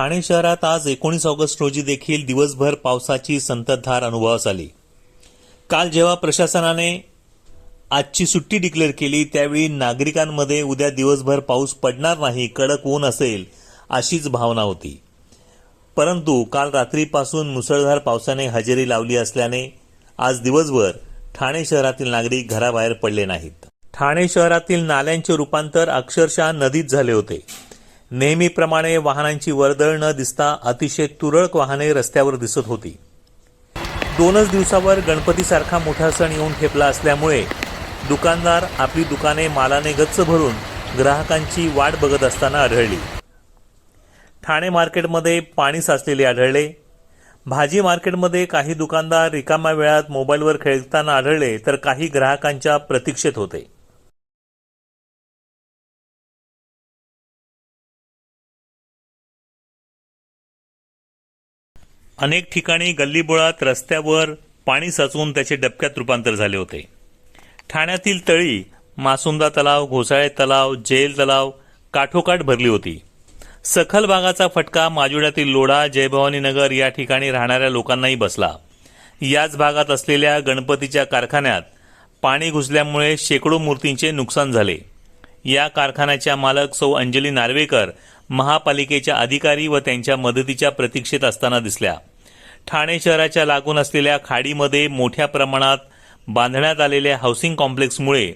ठाणे शहरात आज एकोणीस ऑगस्ट रोजी देखील दिवसभर पावसाची संततधार अनुभवास आली. काल जेव्हा प्रशासनाने आजची सुट्टी डिक्लेअर केली त्यावेळी नागरिकांमध्ये उद्या दिवसभर पाऊस पडणार नाही कडक ऊन असेल अशीच भावना होती. परंतु काल रात्रीपासून मुसळधार पावसाने हजेरी लावली असल्याने आज दिवसभर ठाणे शहरातील नागरिक घराबाहेर पडले नाहीत. ठाणे शहरातील नाल्यांचे रूपांतर अक्षरशः नदीत झाले होते. नेहमीप्रमाणे वाहनांची वर्दळ न दिसता अतिशय तुरळक वाहने रस्त्यावर दिसत होती. दोनच दिवसावर गणपतीसारखा मोठा सण येऊन ठेपला असल्यामुळे दुकानदार आपली दुकाने मालाने गच्च भरून ग्राहकांची वाट बघत असताना आढळली. ठाणे मार्केटमध्ये पाणी साचलेले आढळले. भाजी मार्केटमध्ये काही दुकानदार रिकाम्या वेळात मोबाईलवर खेळताना आढळले तर काही ग्राहकांच्या प्रतीक्षेत होते. अनेक ठिकाणी गल्लीबोळात रस्त्यावर पाणी साचून त्याचे डबक्यात रूपांतर झाले होते. ठाण्यातील तळी मासुंदा तलाव घोसाळे तलाव जेल तलाव काठोकाठ भरली होती. सखल भागाचा फटका माजुड्यातील लोढा जयभवानी नगर या ठिकाणी राहणाऱ्या लोकांनाही बसला. याच भागात असलेल्या गणपतीच्या कारखान्यात पाणी घुसल्यामुळे शेकडो मूर्तींचे नुकसान झाले. या कारखान्याच्या मालक सौ अंजली नार्वेकर महापालिकेच्या अधिकारी व त्यांच्या मदतीच्या प्रतीक्षेत असताना दिसल्या. ठाणे शहराच्या लागून असलेल्या खाडीमध्ये मोठ्या प्रमाणात बांधण्यात आलेल्या हाऊसिंग कॉम्प्लेक्समुळे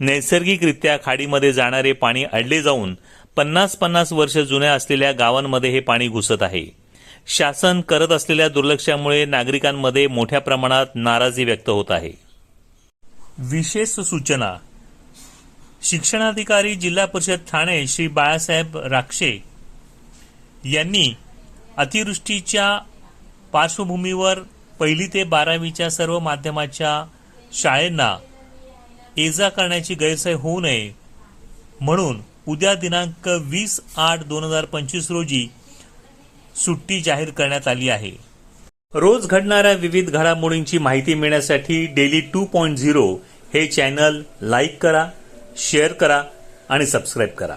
नैसर्गिकरित्या खाडीमध्ये जाणारे पाणी अडले जाऊन पन्नास पन्नास वर्ष जुन्या असलेल्या गावांमध्ये हे पाणी घुसत आहे. शासन करत असलेल्या दुर्लक्षामुळे नागरिकांमध्ये मोठ्या प्रमाणात नाराजी व्यक्त होत आहे. विशेष सूचना. शिक्षणाधिकारी जिल्हा परिषद ठाणे श्री बाळासाहेब राक्षे यांनी अतिवृष्टीच्या पार्श्वभूमीवर पहिली ते बारावीच्या सर्व माध्यमाच्या शाळेंना ये करण्याची गैरसोय होऊ नये म्हणून उद्या दिनांक वीस आठ दोन हजार पंचवीस रोजी सुट्टी जाहीर करण्यात आली आहे. रोज घडणाऱ्या विविध घडामोडींची माहिती मिळण्यासाठी डेली टू पॉईंट झिरो हे चॅनल लाईक करा शेअर करा आणि सबस्क्राईब करा.